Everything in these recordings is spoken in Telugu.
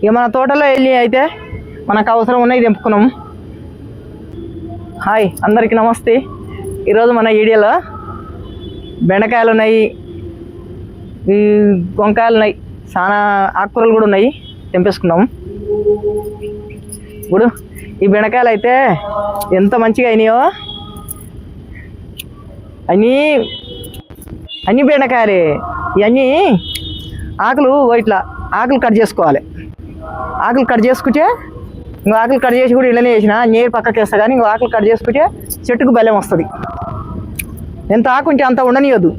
ఇక మన తోటలో వెళ్ళి అయితే మనకు అవసరం ఉన్నాయి తెంపుకున్నాం. హాయ్ అందరికీ నమస్తే. ఈరోజు మన ఈడియాలో బెండకాయలు ఉన్నాయి ఈ వంకాయలు ఉన్నాయి చాలా ఆకుకూరలు కూడా ఉన్నాయి తెంపేసుకున్నాం. ఇప్పుడు ఈ బెండకాయలు అయితే ఎంత మంచిగా అయినాయో అన్నీ అన్ని బెండకాయలే. ఇవన్నీ ఆకులు ఇట్లా ఆకులు కట్ చేసుకోవాలి. ఆకులు కట్ చేసుకుంటే ఇంకో ఆకులు కట్ చేసి కూడా ఇళ్ళనే చేసిన నీరు పక్కకి వేస్తా కానీ ఇంకో ఆకులు కట్ చేసుకుంటే చెట్టుకు బలం వస్తుంది. ఎంత ఆకు ఉంటే అంత ఉండనియదు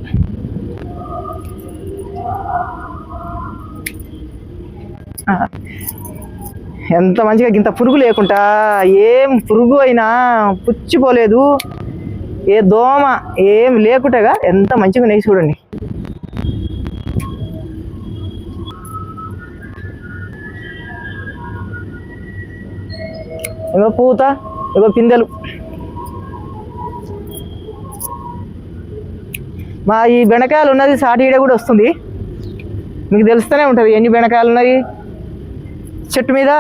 ఎంత మంచిగా ఇంత పురుగు లేకుండా ఏం పురుగు అయినా పుచ్చిపోలేదు. ఏ దోమ ఏం లేకుండా ఎంత మంచిగా నేసి చూడండి. ఇగో పూత ఇగో పిందెలు. మా ఈ బెండకాయలు ఉన్నది సాటి ఈడ కూడా వస్తుంది. మీకు తెలుస్తూనే ఉంటుంది ఎన్ని బెండకాయలు ఉన్నాయి చెట్టు మీద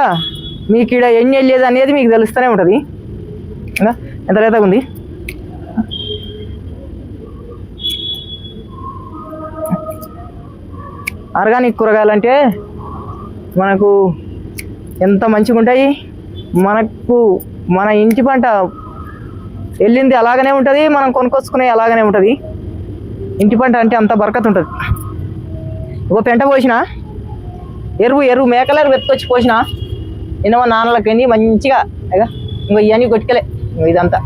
మీకు ఈడ ఎన్ని వెళ్ళేది అనేది మీకు తెలుస్తూనే ఉంటుంది. ఎంత లేతగా ఉంది? ఆర్గానిక్ కూరగాయలు అంటే మనకు ఎంత మంచిగా ఉంటాయి మనకు మన ఇంటి పంట వెళ్ళింది అలాగనే ఉంటుంది మనం కొనుక్కొచ్చుకునే అలాగనే ఉంటుంది. ఇంటి పంట అంటే అంత బరకత్ ఉంటుంది. ఒక పెంట పోసిన ఎరువు ఎరువు మేకల వెతుకొచ్చి ఎత్తుకొచ్చి పోసిన నిన్న మా నాన్నలకి మంచిగా ఇక ఇంకో ఇవన్నీ కొట్టుకెలే ఇంకో ఇదంతా.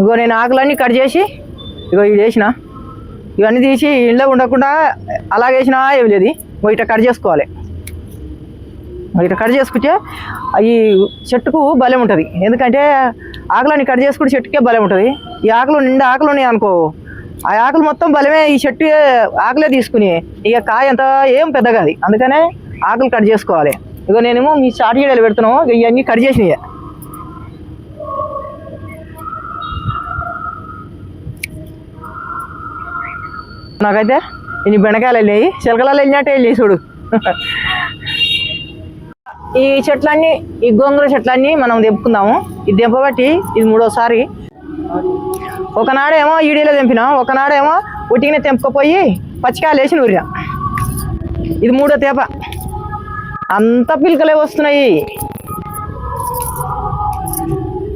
ఇగో నేను ఆకులన్నీ కట్ చేసి ఇగో ఇది వేసిన. ఇవన్నీ తీసి ఇంట్లో ఉండకుండా అలాగే వేసినా ఏమి లేదు. ఇట్లా కట్ చేసుకోవాలి. ఇగో ఇట్లా కట్ చేసుకుంటే ఈ చెట్టుకు బలం ఉంటుంది. ఎందుకంటే ఆకులన్నీ కట్ చేసుకుంటే చెట్టుకే బలం ఉంటుంది. ఈ ఆకులు నిండా ఆకులు ఉన్నాయి అనుకో ఆ ఆకులు మొత్తం బలమే ఈ చెట్టు ఆకులే తీసుకుని ఇక కాయ అంత ఏం పెద్దగా అది అందుకనే ఆకులు కట్ చేసుకోవాలి. ఇక నేనేమో మీ చాటు గీడలు పెడుతున్నాము ఇవన్నీ కట్ చేసినాయి. నాకైతే ఇన్ని బెండకాయలు వెళ్ళాయి. చిలకలలో వెళ్ళినట్టే వెళ్ళి చూడు. ఈ చెట్లన్నీ ఈ గోంగూర చెట్లన్నీ మనం తెంపుకుందాము. ఇది తెంపబట్టి ఇది మూడోసారి. ఒకనాడేమో ఈడీలో తెంపినాం. ఒకనాడేమో ఉట్టిగానే తెంపుకపోయి పచ్చికాయలు వేసి నూరినాం. ఇది మూడో తేప. అంత పిలకలే వస్తున్నాయి.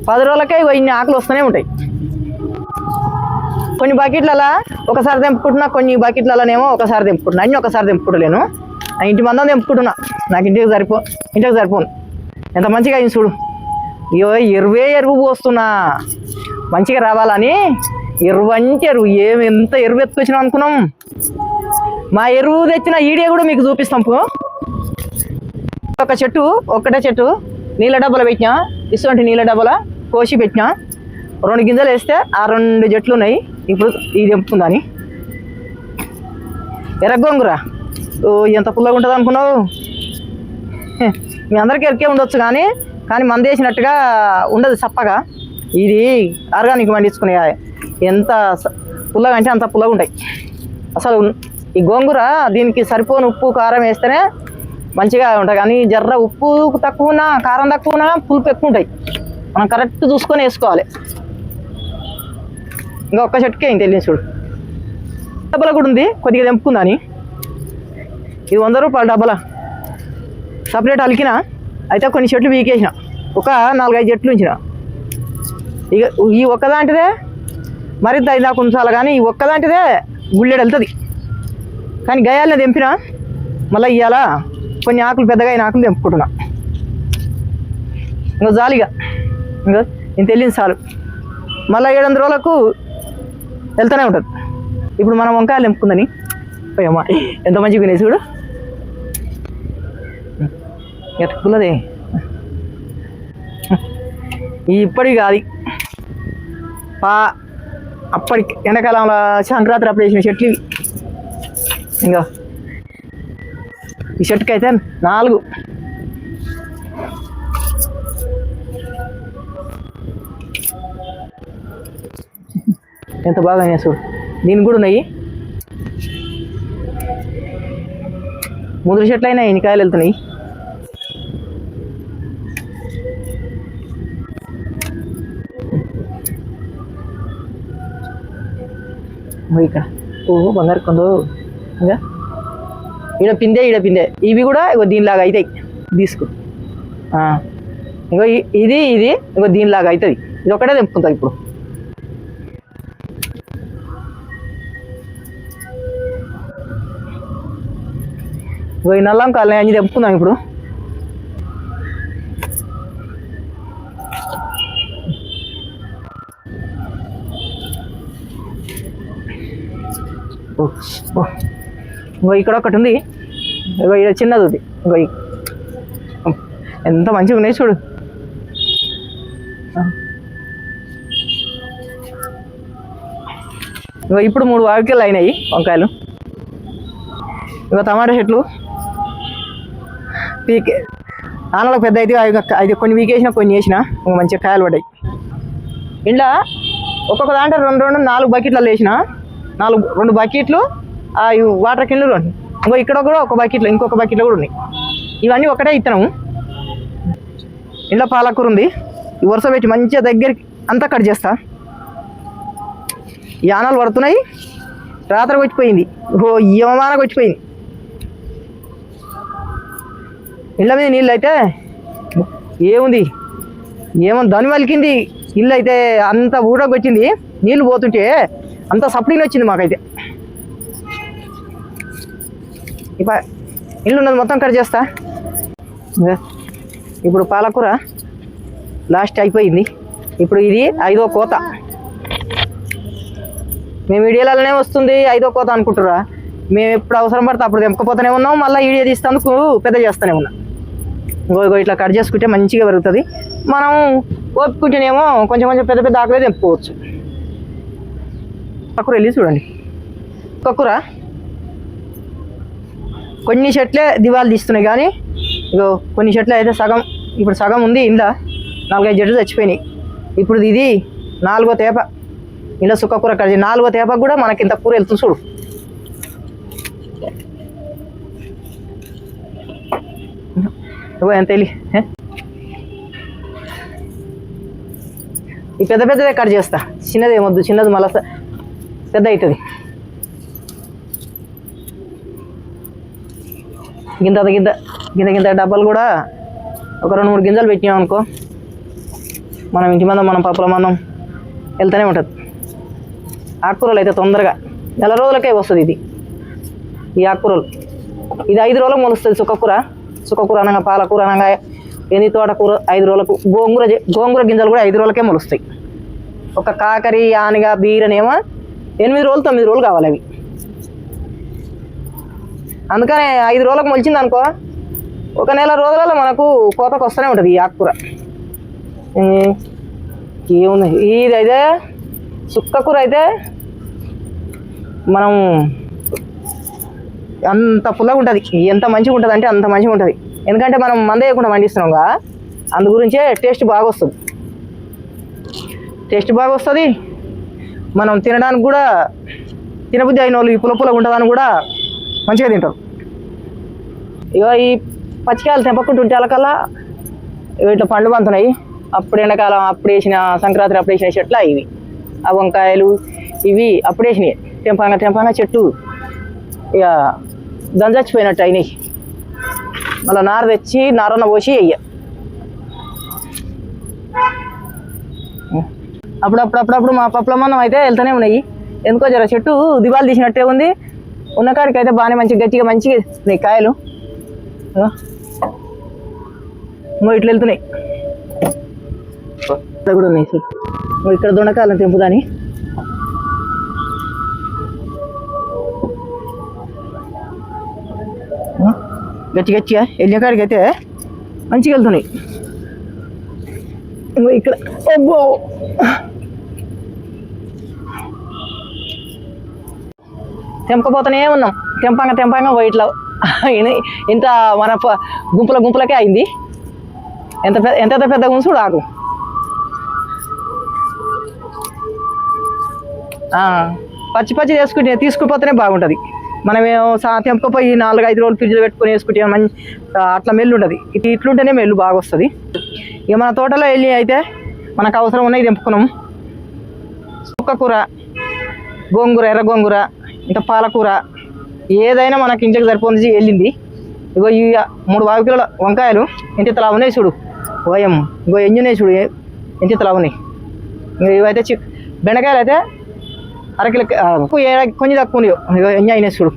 పది రోజులకే ఇన్ని ఆకులు వస్తూనే ఉంటాయి. కొన్ని బకెట్లలో ఒకసారి తెంపుకుంటున్నా కొన్ని బకెట్లలోనేమో ఒకసారి తెంపుకుంటున్నా. అన్ని ఒకసారి తెంపుకుంటలేను ఆ ఇంటి మందం తెంపుకుంటున్నా. నాకు ఇంటికి సరిపో ఇంటికి సరిపోను. ఎంత మంచిగా అయింది చూడు. అయ్యో ఎరువే ఎరువు పోస్తున్నా. మంచిగా రావాలని ఎరువు అంటే ఎరువు. ఏమి ఎంత ఎరువు ఎత్తుకొచ్చినా అనుకున్నాం? మా ఎరువు తెచ్చిన ఈడియా కూడా మీకు చూపిస్తాం పో. ఒక చెట్టు ఒక్కటే చెట్టు నీళ్ళ డబ్బలు పెట్టినా. ఇటువంటి నీళ్ళ డబ్బల కోసి పెట్టినా. రెండు గింజలు వేస్తే ఆ రెండు జట్లు ఉన్నాయి. ఇప్పుడు ఇది తెంపుకుందని ఎర్రగొంగుర ఓ ఎంత పుల్లగా ఉంటుంది అనుకున్నావు? మీ అందరికీ ఎరికే ఉండొచ్చు కానీ కానీ మంద వేసినట్టుగా ఉండదు చప్పగా. ఇది ఆర్గానిక్ పండించుకునే ఎంత పుల్లగా అంటే అంత పుల్లగా ఉంటాయి. అసలు ఈ గోంగూర దీనికి సరిపోని ఉప్పు కారం వేస్తేనే మంచిగా ఉంటాయి. కానీ జర్ర ఉప్పు తక్కువ ఉన్నా కారం తక్కువ ఉన్నా పులుపు ఎక్కువ ఉంటాయి. మనం కరెక్ట్ చూసుకొని వేసుకోవాలి. ఇంకా ఒక్క చెట్టుకే ఇంత వెళ్ళింది చూడు. డబ్బల కూడా ఉంది కొద్దిగా తెంపుకుందాని ఇది వంద రూపాయలు డబ్బల. సపరేట్ అలికిన అయితే కొన్ని చెట్లు వీకేసిన. ఒక నాలుగైదు చెట్లు ఉంచిన. ఇక ఈ ఒక్కదాంటిదే మరింత ఐదు దాకా ఉంచాలి కానీ ఈ ఒక్కదాంటిదే గుళ్ళెడు వెళ్తుంది. కానీ గయాలని తెంపిన మళ్ళీ ఇవాళ కొన్ని ఆకులు పెద్దగా అయిన ఆకులు తెంపుకుంటున్నా. ఇంకా జాలిగా. ఇంకా ఇంత వెళ్ళింది చాలు. మళ్ళీ ఏడు వందల రోజులకు వెళ్తూనే ఉంటుంది. ఇప్పుడు మనం వంకాయలు నింపుకుందని పోయమ్మా ఎంత మంచిగా వినేసి చూడు. ఎట్టుకున్నది ఇప్పటికి కాదు. పా అప్పటికి ఎండాకాలంలో సంక్రాంతి అప్పుడు వేసిన చెట్లు ఇంకా. ఈ చెట్టుకి అయితే నాలుగు. ఎంత బాగా అయినా చూడు. దీనికి కూడా ఉన్నాయి. ముదురు చెట్లు అయినా ఎన్ని కాయలు వెళ్తున్నాయి? ఓ ఇక్కడ పువ్వు బంగారు కొందో. ఇంకా? ఈడ పిందే ఈడ పిందే. ఇవి కూడా ఇగో దీనిలాగా అవుతాయి తీసుకో. ఆ. ఇగో ఇ- ఇది ఇది ఇగో దీనిలాగా అవుతుంది ఇది ఒకటే తెంపుకుంటుంది ఇప్పుడు. పోయి నల్లం కాలని అని తెంపుకుందాం ఇప్పుడు. ఓ, ఇక్కడ ఒకటి ఉంది. ఇగో ఇక్కడ చిన్నది ఉంది. ఇగో ఎంత మంచిగా ఉన్నాయి చూడు. ఇగో ఇప్పుడు మూడు వాకిలు అయినాయి వంకాయలు. ఇగో టమాటా చెట్లు. పీకే ఆనలకు పెద్ద అయితే అవి కొన్ని వీకేసిన కొన్ని వేసిన ఒక మంచిగా కాయలు పడ్డాయి. ఇంట్లో ఒక్కొక్క దాంట్లో రెండు రెండు నాలుగు బకెట్లు వేసిన నాలుగు రెండు బకెట్లు ఆ ఇవి వాటర్ కిండ్లు రెండు ఇంకో ఇక్కడ కూడా ఒక బకెట్లో ఇంకొక బకెట్లో కూడా ఉన్నాయి. ఇవన్నీ ఒకటే ఇత్తనము ఇంట్లో పాలకూర ఉంది. ఈ వరుస పెట్టి మంచిగా దగ్గరికి అంతా కట్ చేస్తా. యానాలు పడుతున్నాయి. రాత్రికి వచ్చిపోయింది ఓ యమానకు వచ్చిపోయింది ఇళ్ళ మీద నీళ్ళు అయితే ఏముంది? ఏమో దాని వలికింది ఇల్లు అయితే అంత ఊడకు వచ్చింది. నీళ్ళు పోతుంటే అంత సప్లీని వచ్చింది మాకైతే. ఇప్ప ఇల్లు ఉన్నది మొత్తం కట్ చేస్తా. ఇప్పుడు పాలకూర లాస్ట్ అయిపోయింది. ఇప్పుడు ఇది ఐదో కోత. మేము వీడియోలలోనే వస్తుంది ఐదో కోత అనుకుంటురా మేము ఎప్పుడు అవసరం పడితే అప్పుడు తెంపకపోతూనే ఉన్నాం. మళ్ళీ వీడియో తీస్తేందుకు పెద్ద చేస్తూనే ఉన్నాం. గోగో ఇట్లా కట్ చేసుకుంటే మంచిగా పెరుగుతుంది. మనం ఓపుకుంటేనేమో కొంచెం కొంచెం పెద్ద పెద్ద ఆకులే తెంపుకోవచ్చు. కక్కుర వెళ్ళి చూడండి. కక్కుర కొన్ని చెట్లే దివాలు తీస్తున్నాయి కానీ ఇగో కొన్ని చెట్లు అయితే సగం ఇప్పుడు సగం ఉంది ఇందా. నాలుగైదు చెట్లు చచ్చిపోయినాయి. ఇప్పుడు ఇది నాలుగో తేప. ఇలా సుక్క కూర కడిచి నాలుగో తేపకు కూడా మనకి ఇంత కూర వెళ్తుంది చూడు. ఇగో ఎంత వెళ్ళి ఈ పెద్ద పెద్దదే కట్ చేస్తా. చిన్నది ఏమొద్దు చిన్నది మళ్ళా పెద్ద అవుతుంది గింత గింత గింత గింత డబ్బాలు కూడా ఒక రెండు మూడు గింజలు పెట్టినాం అనుకో మనం ఇంటి మందం మనం పప్పుల మందం వెళ్తూనే ఉంటుంది. ఆకుకూరలు అయితే తొందరగా నెల రోజులకే వస్తుంది ఇది. ఈ ఆకుకూరలు. ఇది ఐదు రోజులకు మొలుస్తుంది సుక్కకూర సుక్కకూర అనగా పాలకూర అనగా ఎన్ని తోటకూర ఐదు రోజులకు. గోంగూర గోంగూర గింజలు కూడా ఐదు రోజులకే మొలుస్తాయి. ఒక కాకరి ఆనగ బీరనేమో ఎనిమిది రోజులు తొమ్మిది రోజులు కావాలి అవి. అందుకనే ఐదు రోజులకు మొలిచింది అనుకో ఒక నెల రోజులలో మనకు కోతకు వస్తూనే ఉంటుంది ఈ ఆకుకూర. ఏముంది? ఇదైతే అయితే సుక్కకూర అయితే మనం అంత పుల్లగా ఉంటుంది. ఎంత మంచిగా ఉంటుంది అంటే అంత మంచిగా ఉంటుంది. ఎందుకంటే మనం మంద వేయకుండా పండిస్తున్నాంగా అందు గురించే టేస్ట్ బాగా వస్తుంది. టేస్ట్ బాగా వస్తుంది. మనం తినడానికి కూడా తినబుద్ధి అయిన వాళ్ళు ఈ పుల పుల్లగా ఉంటుందని కూడా మంచిగా తింటారు. ఇక ఈ పచ్చికాయలు తెంపకుంటుంటే అలకల్లా ఇగో ఇట్లా పండ్లు పంతున్నాయి. అప్పుడు ఎండాకాలం అప్పుడు వేసిన సంక్రాంతి అప్పుడు వేసిన చెట్లు ఇవి. ఆ వంకాయలు ఇవి అప్పుడు వేసినాయి. తెంపంగా తెంపంగా చెట్టు ఇక దంచచ్చిపోయినట్టు అయినాయి. మళ్ళీ నార తెచ్చి నారన్న పోసి వెయ్య అప్పుడప్పుడు అప్పుడప్పుడు మా పప్పుల మందం అయితే వెళ్తూనే ఉన్నాయి. ఎందుకో జర చెట్టు దివాలు తీసినట్టే ఉంది. ఉన్న కాడికి అయితే బాగానే మంచిగా గట్టిగా మంచిగా ఉన్నాయి కాయలు. ఇట్లా వెళ్తున్నాయి. కూడా ఉన్నాయి. ఇక్కడ దొండకాయలను తెంపుదాని. గచ్చి గచ్చిగా వెళ్ళిన కాడికి అయితే మంచిగా వెళ్తున్నాయి. ఇగో ఇక్కడ. అబ్బో తెంపకపోతూనే ఉన్నాం. తెంపంగా తెంపంగా వైట్లో ఇంత మన గుంపుల గుంపులకే అయింది. ఎంత పెద్ద ఎంత పెద్ద గుంసుడు ఆకు పచ్చి పచ్చి తీసుకుంటే తీసుకుపోతేనే బాగుంటుంది. మనమేమో తెంపకపోయి నాలుగు ఐదు రోజులు ఫ్రిడ్జ్లో పెట్టుకొని వేసుకుంటే మంచి అట్లా మెల్లు ఉంటుంది. ఇది ఇట్లుంటేనే మెల్లు బాగా వస్తుంది. ఇక మన తోటలో వెళ్ళి అయితే మనకు అవసరం ఉన్నాయి తెంపుకున్నాం. సుక్క కూర గోంగూర ఎర్ర గోంగూర ఇంకా పాలకూర ఏదైనా మనకి ఇంటికి సరిపోతుంది వెళ్ళింది. ఇగో ఈ మూడు బావి కిలోల వంకాయలు ఇంటి తలా ఉన్నాయి చూడు. ఓయం ఇగో ఎన్ని ఉన్నాయి చూడు ఏ- తలా ఉన్నాయి. ఇంకా ఇవైతే చి బెండకాయలు అయితే అరకిలో కొంచెం తక్కువ ఉన్నాయి ఇగో ఎంజాయ్ అయినాయి చూడు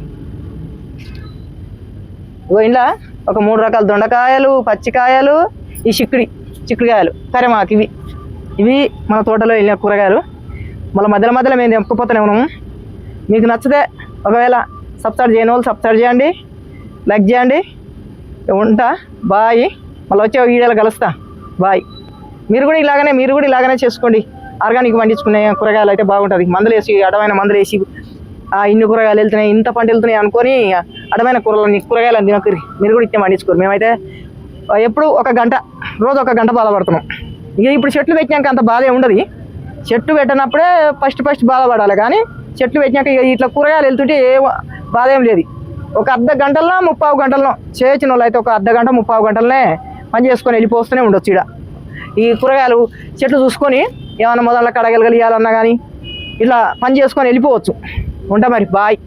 ఇగో ఇంట్లో ఒక మూడు రకాల దొండకాయలు పచ్చికాయలు ఈ చిక్కుడి చిక్కుడుకాయలు కరేమాకు ఇవి ఇవి మన తోటలో వెళ్ళిన కూరగాయలు మళ్ళీ మధ్యలో మధ్యలో మేము తెంపుకుపోతూనే ఉన్నాము మీకు నచ్చితే ఒకవేళ సబ్స్క్రైబ్ చేయని వాళ్ళు సబ్స్క్రైబ్ చేయండి లైక్ చేయండి ఉంటా బాయ్ మళ్ళీ వచ్చే వీడియోలో కలుస్తా బాయ్ మీరు కూడా ఇలాగనే మీరు కూడా ఇలాగనే చేసుకోండి ఆర్గానిక్ పండించుకునే కూరగాయలు అయితే బాగుంటుంది. మందులు వేసి అడమైన మందులు వేసి ఇన్ని కూరగాయలు వెళ్తున్నాయి ఇంత పంట వెళ్తున్నాయి అనుకొని అడమైన కూరలు కూరగాయలు తినకరి. మీరు కూడా ఇచ్చే పండించుకోరు. మేమైతే ఎప్పుడు ఒక గంట రోజు ఒక గంట బాధపడుతున్నాం. ఇక ఇప్పుడు చెట్లు పెట్టినాక అంత బాధే ఉండదు. చెట్టు పెట్టినప్పుడే ఫస్ట్ ఫస్ట్ బాధపడాలి. కానీ చెట్లు పెట్టినాక ఇక ఇట్లా కూరగాయలు వెళ్తుంటే ఏ బాధ ఏం లేదు. ఒక అర్ధ గంటల్లో ముప్పావు గంటల్లో చేసిన వాళ్ళు అయితే ఒక అర్ధ గంట ముప్పావు గంటలనే పని చేసుకొని వెళ్ళిపోస్తూనే ఉండొచ్చు ఇక్కడ ఈ కూరగాయలు చెట్లు చూసుకొని ఏమైనా మొదల కడగలగలియాలన్నా కానీ ఇలా పని చేసుకొని వెళ్ళిపోవచ్చు. ఉంటా మరి బాయ్.